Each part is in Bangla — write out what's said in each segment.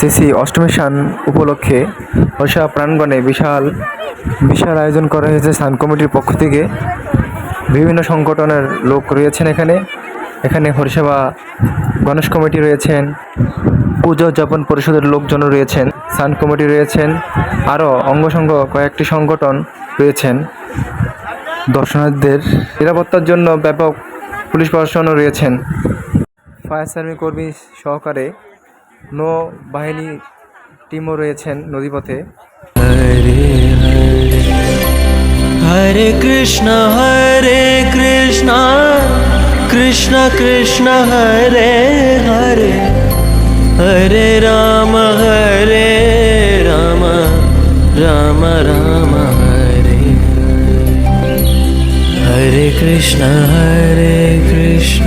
সিসি অষ্টমী সান উপলক্ষে হর্ষা প্রাঙ্গণে বিশাল বিশাল আয়োজন করা হয়েছে সান কমিটির পক্ষ থেকে। বিভিন্ন সংগঠনের লোক রয়েছেন এখানে। এখানে হরিসেবা গণেশ কমিটি রয়েছেন, পুজো উদযাপন পরিষদের লোকজন রয়েছেন সান কমিটি রয়েছেন, আরও অঙ্গসংঘ কয়েকটি সংগঠন রয়েছেন। দর্শনার্থীদের নিরাপত্তার জন্য ব্যাপক পুলিশ প্রশাসনও রয়েছেন। ফায়ার সার্ভিস কর্মী সহকারে নৌবাহিনী টিমও রয়েছেন নদীপথে। হরে কৃষ্ণ হরে কৃষ্ণ কৃষ্ণ কৃষ্ণ, হরে হরে হরে রাম হরে রাম রাম রাম, হরে হরে কৃষ্ণ হরে কৃষ্ণ।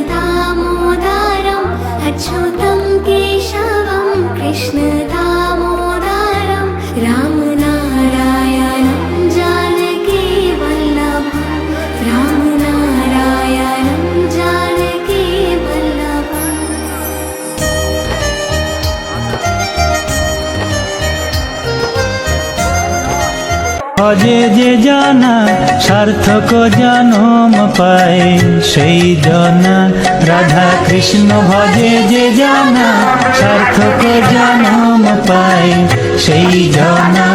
অজে যে জানা, সার্থক জনম পায় সেই জনা, রাধা কৃষ্ণ ভজে যে জানা, সার্থক জনম পায় সেই জনা,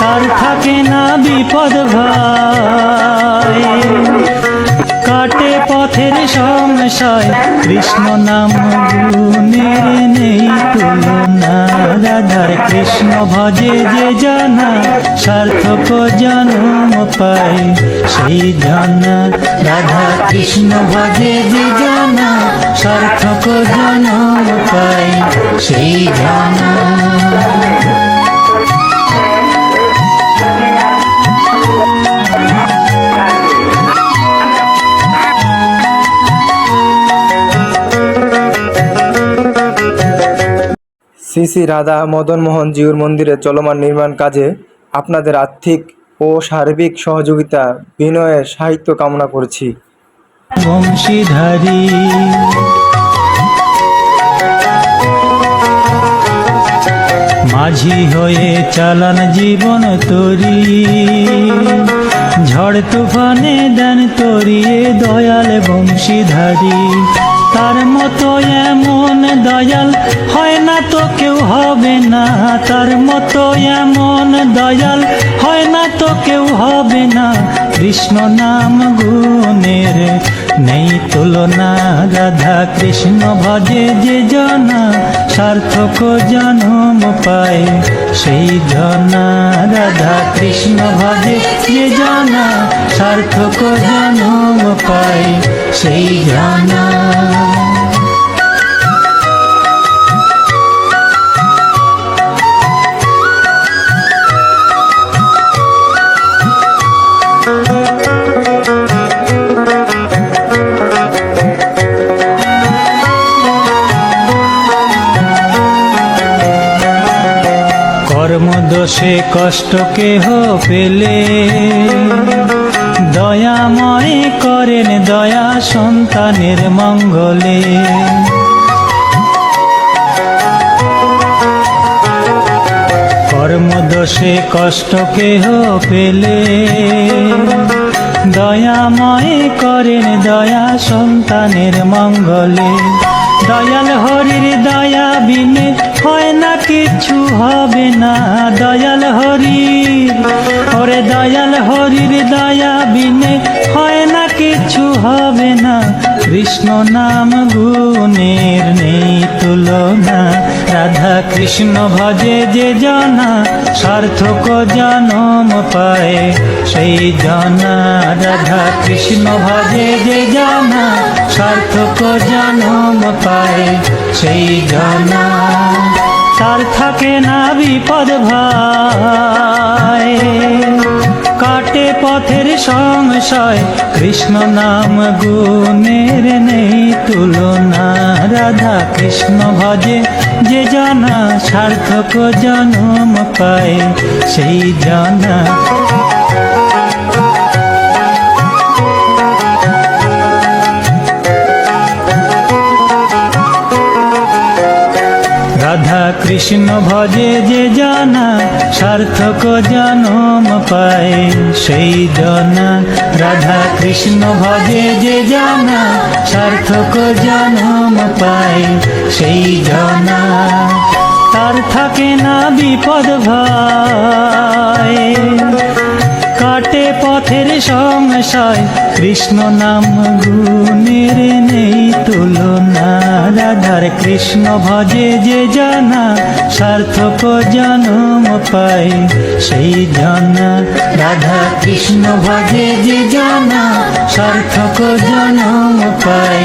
তার থাকে না বিপদ ভয় কাটে পথের সংশয় কৃষ্ণ নাম গুণের নেই তুলনা। রাধার কৃষ্ণ ভজে যে জানা, সার্থক জন্ম পায়। সেই জানা রাধা কৃষ্ণ ভজে যে জানা, সার্থক জন্ম পায়। সেই জানা শ্রী শ্রী রাধা মদন মোহন জিউর মন্দিরের চলমান নির্মাণ কাজে আপনাদের আর্থিক ও সার্বিক সহযোগিতা বিনয়ের সাহিত্য কামনা করছি। বংশীধারী। মাঝি হয়ে চালান জীবন তরি। ঝড় তুফানে দেন তরিয়ে দয়াল বংশীধারী। তার মতো এমন দয়াল হয় না তো কেউ হবে না। তার মতো এমন দয়াল হয় না তো কেউ হবে না। কৃষ্ণ নাম গুণের নেই তুলনা। রাধা কৃষ্ণ ভজে যে জনা সার্থক জন্ম পায়। সেই জনা রাধা কৃষ্ণ ভাবে যে জানা, সার্থক জন্ম পায়। সেই জনা দোষে কষ্ট কেহ পেলে? দয়াময় করেন দয়া সন্তানের মঙ্গলে। কর্মদোষে কষ্ট কেহ পেলে? দয়াময় করেন দয়া সন্তানের মঙ্গলে। দয়াল হরির দয়া বিনে হয় না কিছু, হবে না দয়াল হরির। ওরে দয়াল হরির দয়া বিনে হয় না কিছু, হবে না। কৃষ্ণ নাম গুণের নেই তুলনা। রাধা কৃষ্ণ ভজে যে জানা, সার্থক জনম পায় সেই জানা। রাধা কৃষ্ণ ভজে যে জানা সার্থক জনম পায় সেই জানা। তার থাকে না বিপদ ভাই। কাটে পথের সংশয়, কৃষ্ণ নাম গুণের নেই তুলনা। রাধা কৃষ্ণ ভজে, যে জানা সার্থক জনম পায় সেই জানা। কৃষ্ণ ভজে যে জানা, সার্থক জনম পায় সেই জানা। রাধা কৃষ্ণ ভজে যে জানা, সার্থক জনম পায় সেই জানা। তার থাকে না বিপদ ভাই কাটে পথের সংশয় কৃষ্ণ নাম গুণের নেই তুলনা। রাধার কৃষ্ণ ভজে যে জানা, সার্থক জনম পায় সেই জানা, রাধা কৃষ্ণ ভজে যে জানা, সার্থক জনম পায়